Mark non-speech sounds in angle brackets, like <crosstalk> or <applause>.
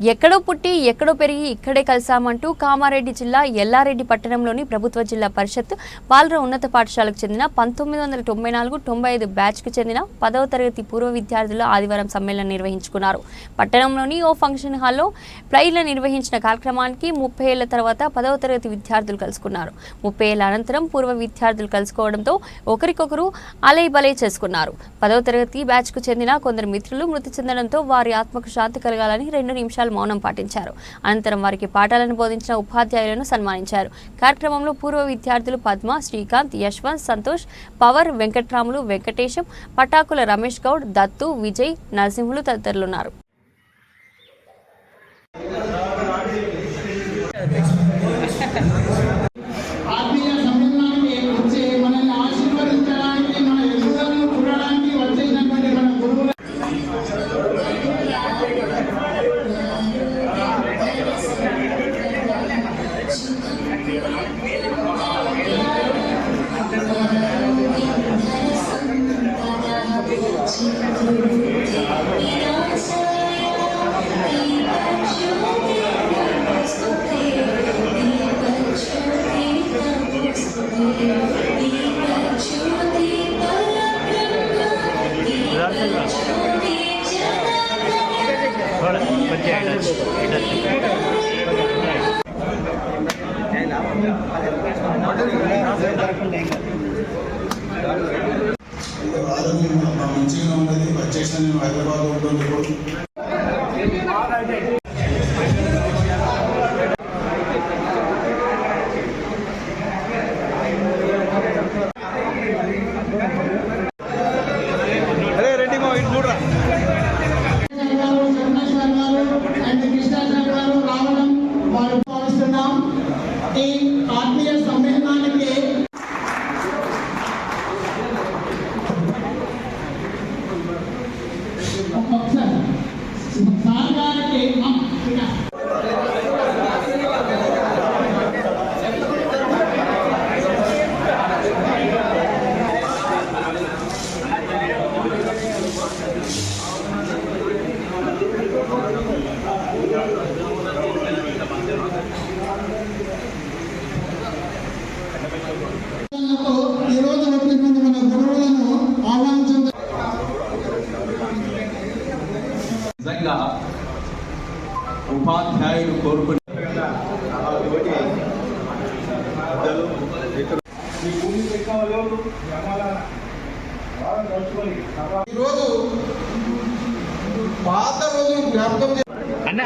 ఎక్కడో పుట్టి ఎక్కడో పెరిగి ఇక్కడే కలిసామంటూ కామారెడ్డి జిల్లా ఎల్లారెడ్డి పట్టణంలోని ప్రభుత్వ జిల్లా పరిషత్ పాలర ఉన్నత పాఠశాలకు చెందిన పంతొమ్మిది వందల తొంభై నాలుగు తొంభై ఐదు బ్యాచ్కు చెందిన పదవ తరగతి పూర్వ విద్యార్థులు ఆదివారం సమ్మేళనం నిర్వహించుకున్నారు. పట్టణంలోని ఓ ఫంక్షన్ హాల్లో ప్లైలో నిర్వహించిన కార్యక్రమానికి ముప్పై ఏళ్ళ తర్వాత పదవ తరగతి విద్యార్థులు కలుసుకున్నారు. ముప్పై ఏళ్ళ అనంతరం పూర్వ విద్యార్థులు కలుసుకోవడంతో ఒకరికొకరు అలై బలై చేసుకున్నారు. పదవ తరగతి బ్యాచ్కు చెందిన కొందరు మిత్రులు మృతి చెందడంతో వారి ఆత్మకు శాంతి కలగాలని రెండు నిమిషాలు మౌనం పాటించారు. అనంతరం వారికి పాఠాలను బోధించిన ఉపాధ్యాయులను సన్మానించారు. కార్యక్రమంలో పూర్వ విద్యార్థులు పద్మ శ్రీకాంత్ యశ్వంత్ సంతోష్ పవర్ వెంకట్రాములు వెంకటేశం పటాకుల రమేష్ గౌడ్ దత్తు విజయ్ నరసింహులు తదితరులున్నారు. <laughs> రాదని మంచిగా ఉన్నది వచ్చేసిన నేను హైదరాబాద్ ఉంటుంది. ఇప్పుడు గారు శరణేశ్వర్ రావడం వారు భావిస్తున్నాం සමාජාධිපති මම විකාශ ఉపాధ్యాయులు కోరుకునే ఈరోజు పాత రోజులు జ్ఞాపకం చే- అన్న